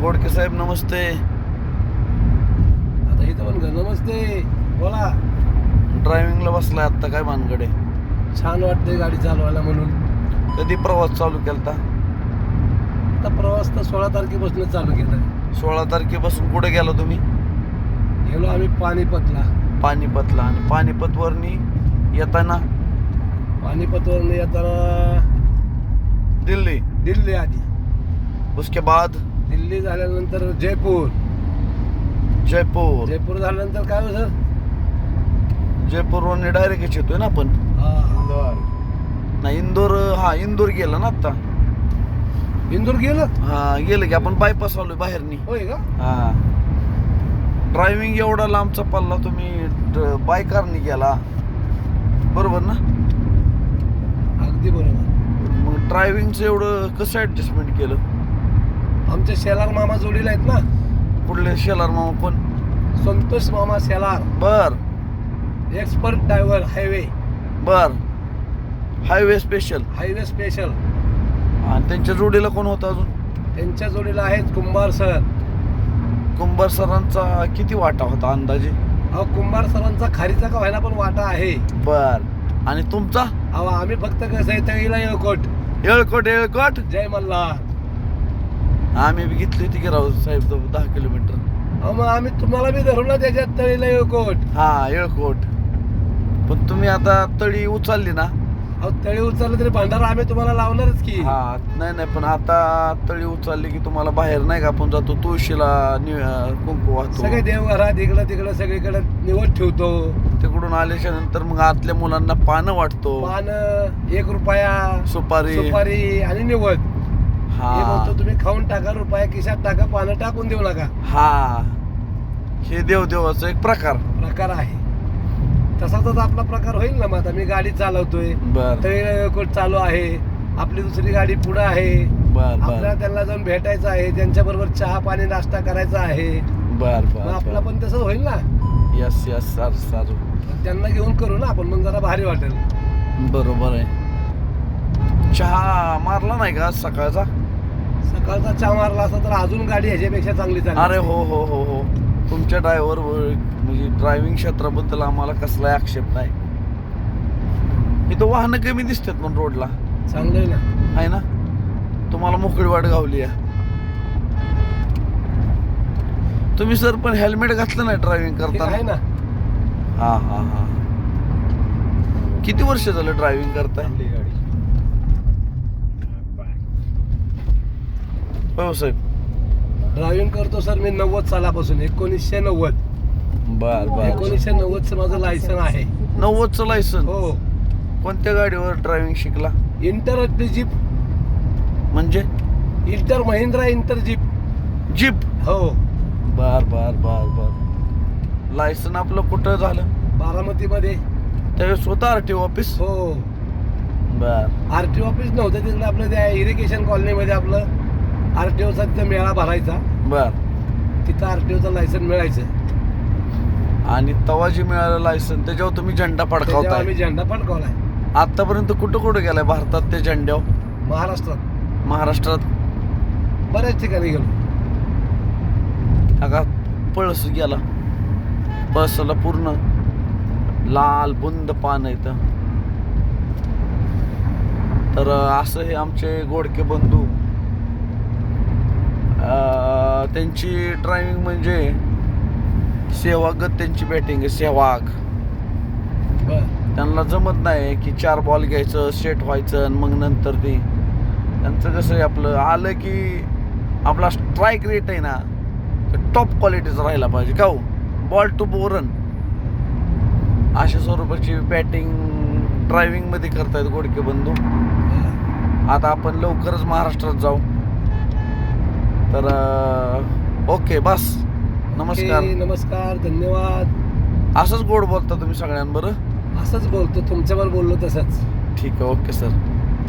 गोडके साहेब नमस्ते. आता इथं पण घर नमस्ते. बोला. ड्रायव्हिंगला बसलाय आता काय भानगडे? छान वाटते गाडी चालवायला म्हणून. कधी प्रवास चालू केलता? आता प्रवास तर सोळा तारखेपासून चालू केला सोळा तारखेपासून कुठे गेला तुम्ही? गेलो आम्ही पानिपतला. पानिपतला. आणि पानिपतवरनी येताना? पानिपतवरून येताना दिल्ली. दिल्ली आधी. उसके बाद? दिल्ली झाल्यानंतर जयपूर. जयपूर. जयपूर झाल्यानंतर काय हो सर जयपूरवरनी डायरेक्ट येतोय ना आपण? नाही इंदोर हा इंदोर गेला ना आता. इंदूर गेलं? हा गेलं की आपण बायपास आलोय बाहेरनी. होय का? हा. ड्रायव्हिंग एवढा लांबचा पल्ला तुम्ही बाय कारनी गेला. बरोबर ना? अगदी बरोबर. मग ड्रायव्हिंगचं एवढं कसं ऍडजस्टमेंट केलं? आमचे शेलार मामा जोडीला आहेत ना. कुठले शेलार मामा? कोण? संतोष मामा शेलार. बर. एक्सपर्ट ड्रायव्हर हायवे बर. हायवे स्पेशल हायवे स्पेशल आणि त्यांच्या जोडीला कोण होतं अजून? त्यांच्या जोडीला आहेत कुंभार सर. कुंभार सरांचा किती वाटा होता अंदाजे? अहो कुंभार सरांचा खारीचा का व्हायला पण वाटा आहे. बर. आणि तुमचा? अहो आम्ही फक्त कसं आहे तळीला येळकोट. येळकोट येळकोट. जय मल्हार. आम्ही बी घेतली होती की राहू साहेब तो दहा किलोमीटर. अहो मग आम्ही तुम्हाला बी धरू ना त्याच्यात तळीला येळकोट. हा येळकोट. पण तुम्ही आता तळी उचलली ना? अहो तळी उचललं तरी भंडारा आम्ही तुम्हाला लावणारच की. हा नाही नाही पण आता तळी उचलली की तुम्हाला बाहेर नाही का? आपण जातो तुळशीला नि- अं, कुंकू वाहतो. सगळे देवघरात इकडं तिकडं सगळीकडे निवड ठेवतो. तिकडून आल्याच्यानंतर मग आतल्या मुलांना पानं वाटतो. पान एक रुपया सुपारी. सुपारी आणि निवड. हे. हा म्हणतो तुम्ही खाऊन टाका रुपया खिशात टाका पानं टाकून देऊ नका. हा. हे देवदेवाचा एक प्रकार. प्रकार आहे. तसा तर आपला प्रकार होईल ना मग आता मी गाडी चालवतोय. बर. कोट चालू आहे. आपली दुसरी गाडी पुढे आहे. बर आपल्याला बर त्यांना जाऊन भेटायचं आहे. त्यांच्या बरोबर चहा पाणी नाश्ता करायचा आहे. बर मग आपला बर. पण तसंच होईल ना. यस यस सर सर त्यांना घेऊन करू ना आपण. मग जरा भारी वाटेल. बरोबर आहे. चहा मारला नाही का आज सकाळचा? सकाळचा चहा मारला असता तर अजून गाडी ह्याच्यापेक्षा चांगली चालली अरे हो हो हो हो. तुमच्या ड्रायव्हर म्हणजे ड्रायव्हिंग क्षेत्राबद्दल आम्हाला कसलाही आक्षेप नाही. इथं वाहनं कमी दिसतात पण रोडला. चांगलं आहे ना. आहे ना? तुम्हाला मोकळी वाट गावली आहे. तुम्ही सर पण हेल्मेट घातलं नाही ड्रायव्हिंग हे आहे करताना ना. हा हा हा. किती वर्ष झालं ड्रायव्हिंग करताय? हो साहेब ड्रायव्हिंग करतो सर मी नव्वद सालापासून एकोणीसशे नव्वद. बर बर. एकोणीसशे नव्वदचं माझं लायसन आहे. नव्वदचं लायसन हो. कोणत्या गाडीवर ड्रायव्हिंग शिकला? इंटर जीप म्हणजे? Inter Mahindra inter jeep jeep हो. बर बर बर बर. लायसन आपलं कुठं झालं? बारामतीमध्ये. त्यावेळेस होतं आर टी ऑफिस हो. बर. आर टी ऑफिस नव्हतं तिकडे आपलं त्या इरिगेशन कॉलनीमध्ये आपलं. आर टी ओचा तिथं मेळा भरायचा. बर. तिथं आर टी ओचं लायसन मिळायचं. आणि तवा जे मिळालं लायसन त्याच्यावर तुम्ही झेंडा त्याच्यावर फडकावताय आम्ही झेंडा फडकवलाय. आतापर्यंत कुठं कुठं गेलाय भारतात त्या झेंड्यावर? महाराष्ट्रात. महाराष्ट्रात? बऱ्याच ठिकाणी गेलो. का पळस गेला. पळसाला पूर्ण लाल बुंद पान येतं तर असं हे आमचे गोडके बंधू त्यांची ड्रायव्हिंग म्हणजे सेवागत त्यांची बॅटिंग आहे सेवाग. त्यांना जमत नाही की चार बॉल घ्यायचं सेट व्हायचं आणि मग नंतर ते. त्यांचं कसं आहे आपलं आलं की आपला स्ट्राईक रेट आहे ना टॉप क्वालिटीचा राहिला पाहिजे. का हो? बॉल टू बोरन अशा स्वरूपाची बॅटिंग ड्रायव्हिंगमध्ये करतायत गोडके बंधू. आता आपण लवकरच महाराष्ट्रात जाऊ. तर ओके बस. नमस्कार. नमस्कार धन्यवाद. असंच गोड बोलता तुम्ही सगळ्यांबरोबर? असंच बोलतो तुमच्यावर बोललो तसंच. ठीक आहे ओके सर.